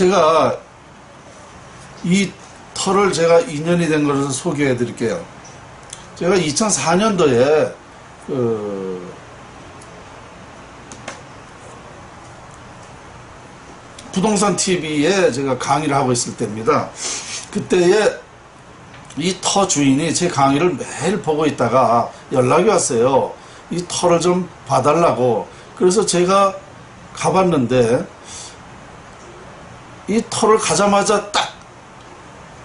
제가 이 터를 제가 인연이 된 것을 소개해 드릴게요. 제가 2004년도에 그 부동산 TV에 제가 강의를 하고 있을 때입니다. 그때에 이 터 주인이 제 강의를 매일 보고 있다가 연락이 왔어요. 이 터를 좀 봐달라고. 그래서 제가 가봤는데 이 터를 가자마자 딱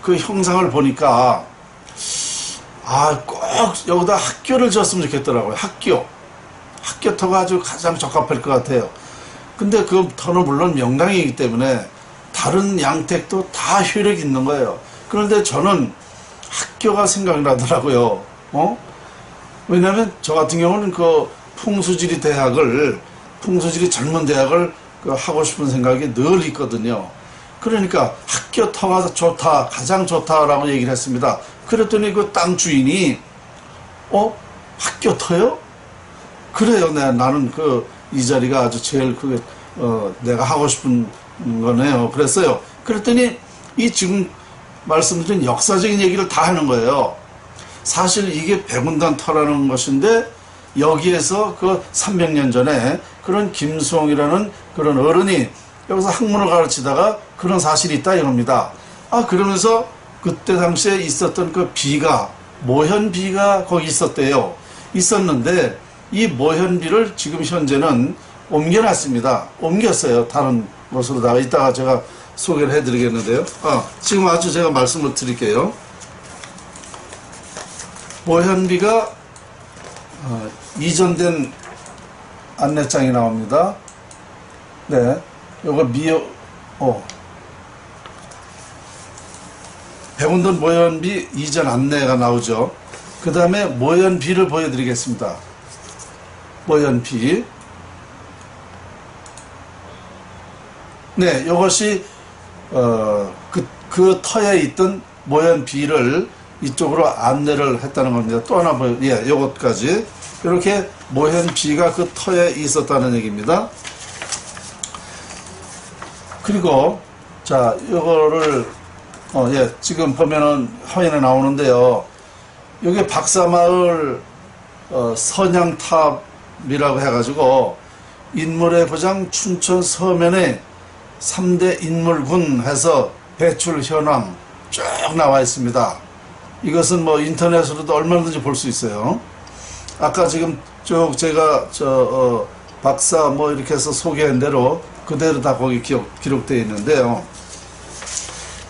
그 형상을 보니까 아 꼭 여기다 학교를 지었으면 좋겠더라고요. 학교. 학교 터가 아주 가장 적합할 것 같아요. 근데 그 터는 물론 명당이기 때문에 다른 양택도 다 효력이 있는 거예요. 그런데 저는 학교가 생각이 나더라고요. 어? 왜냐면 저 같은 경우는 그 풍수지리 대학을 풍수지리 젊은 대학을 그 하고 싶은 생각이 늘 있거든요. 그러니까 학교 터가 좋다, 가장 좋다라고 얘기를 했습니다. 그랬더니 그 땅 주인이 어 학교 터요? 그래요. 네, 나는 그 이 자리가 아주 제일 그 어, 내가 하고 싶은 거네요. 그랬어요. 그랬더니 이 지금 말씀드린 역사적인 얘기를 다 하는 거예요. 사실 이게 백운단 터라는 것인데 여기에서 그 300년 전에 그런 김수홍이라는 그런 어른이 여기서 학문을 가르치다가 그런 사실이 있다 이겁니다. 아 그러면서 그때 당시에 있었던 그 비가 모현비가 거기 있었대요. 있었는데 이 모현비를 지금 현재는 옮겨놨습니다. 옮겼어요. 다른 곳으로다가 이따가 제가 소개를 해드리겠는데요. 아, 지금 아주 제가 말씀을 드릴게요. 모현비가 어, 이전된 안내장이 나옵니다. 네, 요거 미어 어. 백운돈 모현비 이전 안내가 나오죠. 그 다음에 모현비를 보여드리겠습니다. 모현비. 네, 이것이 어, 그, 그 터에 있던 모현비를 이쪽으로 안내를 했다는 겁니다. 또 하나 보여, 예, 요것까지. 이렇게 모현비가 그 터에 있었다는 얘기입니다. 그리고, 자, 요거를, 어, 예, 지금 보면은 화면에 나오는데요. 여기 박사마을, 어, 선양탑이라고 해가지고, 인물의 보장 춘천 서면에 3대 인물군 해서 배출 현황 쭉 나와 있습니다. 이것은 뭐 인터넷으로도 얼마든지 볼 수 있어요. 아까 지금 쭉 제가 저 어, 박사 뭐 이렇게 해서 소개한 대로 그대로 다 거기 기록, 기록되어 있는데요.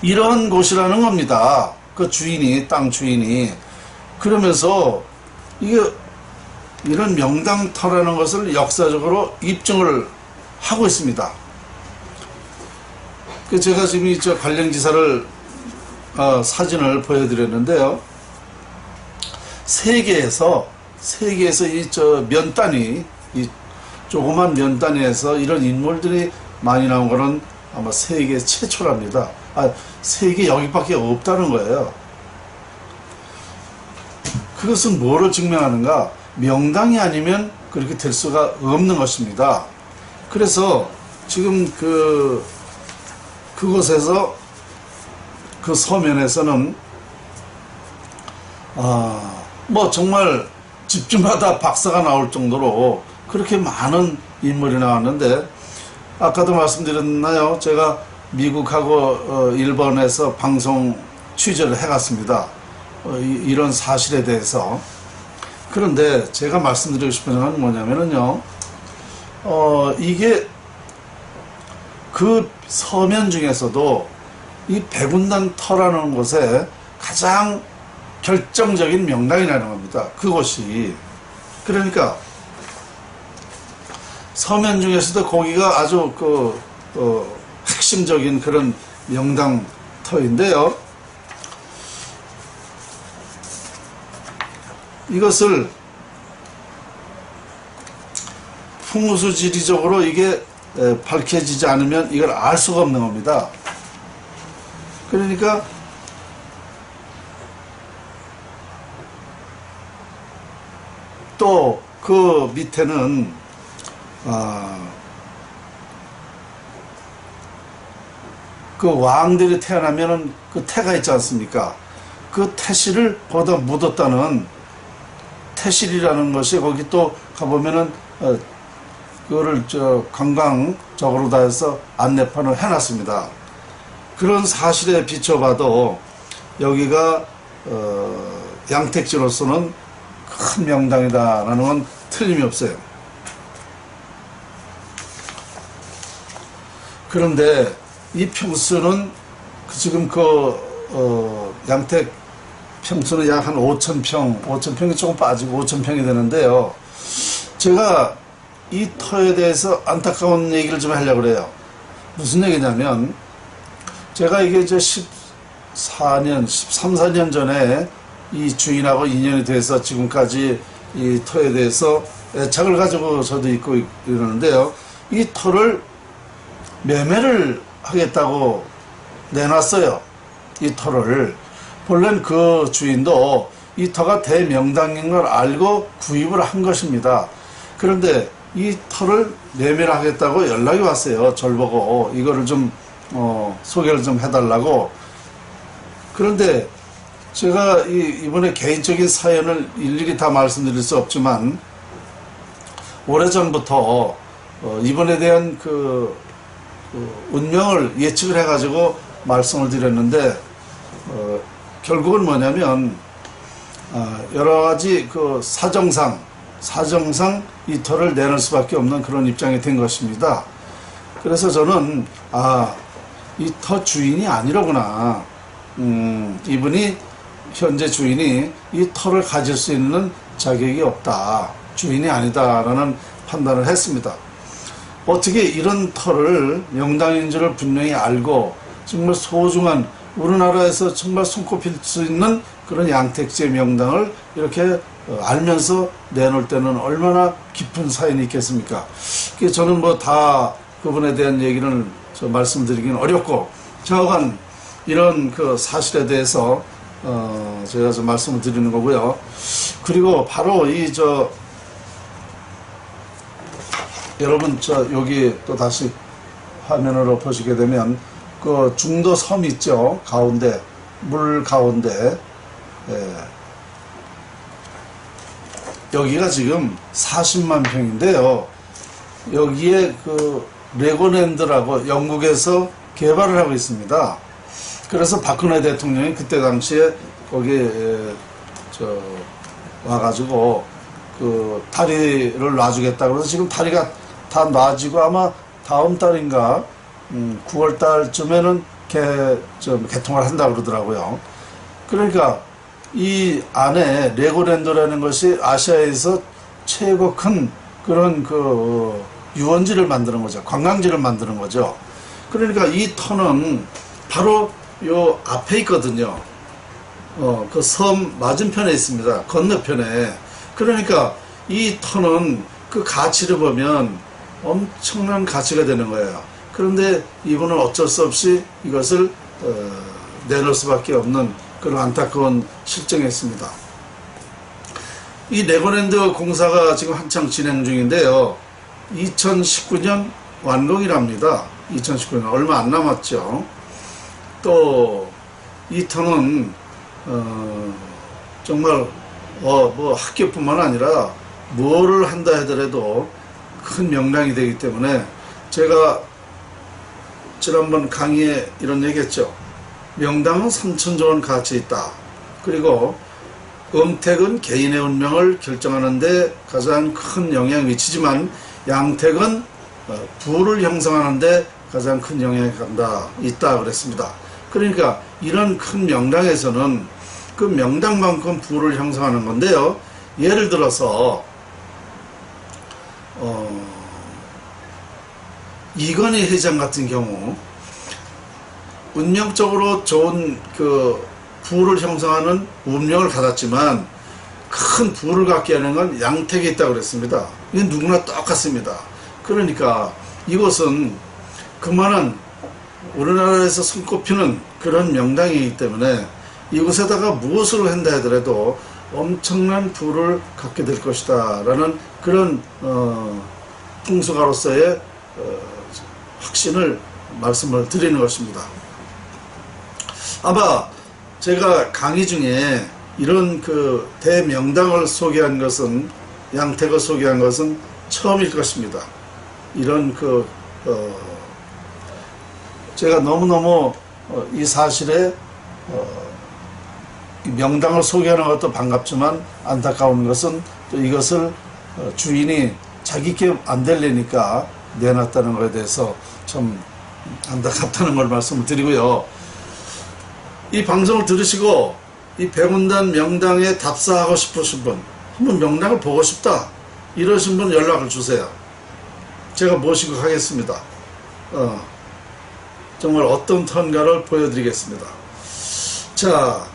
이런 곳이라는 겁니다. 그 주인이 땅 주인이 그러면서 이게 이런 명당터라는 것을 역사적으로 입증을 하고 있습니다. 그 제가 지금 이저 관련 기사를 어, 사진을 보여드렸는데요. 세계에서 세계에서 이 저 면단위 이 조그만 면단위에서 이런 인물들이 많이 나온 거는 아마 세계 최초랍니다. 아, 세계 여기밖에 없다는 거예요. 그것은 뭐를 증명하는가? 명당이 아니면 그렇게 될 수가 없는 것입니다. 그래서 지금 그 그곳에서 그 서면에서는 아, 뭐 정말 집집마다 박사가 나올 정도로 그렇게 많은 인물이 나왔는데 아까도 말씀드렸나요? 제가 미국하고 어, 일본에서 방송 취재를 해갔습니다. 어, 이, 런 사실에 대해서 그런데 제가 말씀드리고 싶은 건 뭐냐면은요. 어, 이게 그 서면 중에서도 이 백운단 터라는 곳에 가장 결정적인 명당이라는 겁니다. 그곳이. 그러니까 서면 중에서도 거기가 아주 그, 어, 핵심적인 그런 명당 터인데요. 이것을 풍수지리적으로 이게 밝혀지지 않으면 이걸 알 수가 없는 겁니다. 그러니까 또 그 밑에는 아그 왕들이 태어나면은 그 태가 있지 않습니까? 그 태실을 거기다 묻었다는 태실이라는 것이 거기 또 가보면은 어, 그거를 저 관광적으로 다 해서 안내판을 해놨습니다. 그런 사실에 비춰봐도 여기가 어, 양택지로서는 큰 명당이다라는 건 틀림이 없어요. 그런데 이 평수는 그 지금 그 어, 양택 평수는 약 한 5천 평, 5천 평이 조금 빠지고 5천 평이 되는데요. 제가 이 터에 대해서 안타까운 얘기를 좀 하려고 그래요. 무슨 얘기냐면 제가 이게 이제 14년, 13, 14년 전에 이 주인하고 인연이 돼서 지금까지 이 터에 대해서 애착을 가지고 저도 있고 이러는데요. 이 터를 매매를 하겠다고 내놨어요. 이 터를. 본래는 그 주인도 이 터가 대명당인 걸 알고 구입을 한 것입니다. 그런데 이 터를 매매를 하겠다고 연락이 왔어요. 절 보고 이거를 좀 어, 소개를 좀 해달라고. 그런데 제가 이, 이번에 개인적인 사연을 일일이 다 말씀드릴 수 없지만 오래전부터 어, 이번에 대한 그, 그 운명을 예측을 해가지고 말씀을 드렸는데 어, 결국은 뭐냐면 어, 여러 가지 그 사정상 사정상 이 터를 내놓을 수밖에 없는 그런 입장이 된 것입니다. 그래서 저는 아이 터 주인이 아니로구나. 음, 이분이 현재 주인이 이 터를 가질 수 있는 자격이 없다. 주인이 아니다라는 판단을 했습니다. 어떻게 이런 터를 명당인 줄을 분명히 알고 정말 소중한 우리나라에서 정말 손꼽힐 수 있는 그런 양택지의 명당을 이렇게 어, 알면서 내놓을 때는 얼마나 깊은 사연이 있겠습니까? 저는 뭐 다 그분에 대한 얘기를 저 말씀드리기는 어렵고 저간 이런 그 사실에 대해서 어 제가 좀 말씀을 드리는 거고요. 그리고 바로 이 저 여러분 저 여기 또 다시 화면으로 보시게 되면 그 중도 섬 있죠 가운데 물 가운데 예. 여기가 지금 40만 평인데요. 여기에 그 레고랜드라고 영국에서 개발을 하고 있습니다. 그래서 박근혜 대통령이 그때 당시에 거기에 저 와가지고 그 다리를 놔주겠다 그래서 지금 다리가 다 놔지고 아마 다음 달인가 음, 9월 달쯤에는 개, 좀 개통을 한다 그러더라고요. 그러니까 이 안에 레고랜드라는 것이 아시아에서 최고 큰 그런 그 유원지를 만드는 거죠. 관광지를 만드는 거죠. 그러니까 이 터는 바로 요 앞에 있거든요. 어, 그 섬 맞은편에 있습니다. 건너편에. 그러니까 이 터는 그 가치를 보면 엄청난 가치가 되는 거예요. 그런데 이분은 어쩔 수 없이 이것을 어, 내놓을 수밖에 없는 그런 안타까운 실정에 있습니다. 이 레고랜드 공사가 지금 한창 진행 중인데요. 2019년 완공이랍니다. 2019년 얼마 안 남았죠. 또 이 터는 어, 정말 어, 뭐 학교뿐만 아니라 뭐를 한다 하더라도 큰 명량이 되기 때문에 제가 지난번 강의에 이런 얘기했죠. 명당은 3천조 원 가치 있다. 그리고 음택은 개인의 운명을 결정하는데 가장 큰 영향을 미치지만 양택은 어, 부를 형성하는데 가장 큰 영향이 간다 있다 그랬습니다. 그러니까 이런 큰 명당에서는 그 명당만큼 부를 형성하는 건데요. 예를 들어서 이건희 회장 같은 경우 운명적으로 좋은 그 부를 형성하는 운명을 받았지만 큰 부를 갖게 하는 건 양택에 있다고 그랬습니다. 이건 누구나 똑같습니다. 그러니까 이곳은 그만한 우리나라에서 손꼽히는 그런 명당이기 때문에 이곳에다가 무엇을 한다 하더라도 엄청난 부를 갖게 될 것이다 라는 그런 어, 풍수가로서의 어, 확신을 말씀을 드리는 것입니다. 아마 제가 강의 중에 이런 그 대명당을 소개한 것은 양택을 소개한 것은 처음일 것입니다. 이런 그 어, 제가 너무너무 어, 이 사실에 어, 이 명당을 소개하는 것도 반갑지만 안타까운 것은 또 이것을 어, 주인이 자기께 안 될래니까 내놨다는 것에 대해서 참 안타깝다는 걸 말씀을 드리고요. 이 방송을 들으시고 이 백운단 명당에 답사하고 싶으신 분, 한번 명당을 보고 싶다 이러신 분 연락을 주세요. 제가 모시고 가겠습니다. 어, 정말 어떤 턴가를 보여드리겠습니다. 자,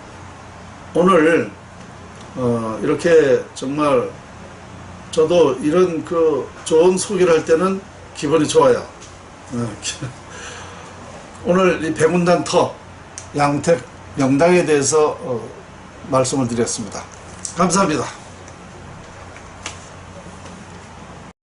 오늘 어, 이렇게 정말 저도 이런 그 좋은 소개를 할 때는 기분이 좋아요. 어, 오늘 이 백운단 터 양택 명당에 대해서 어, 말씀을 드렸습니다. 감사합니다.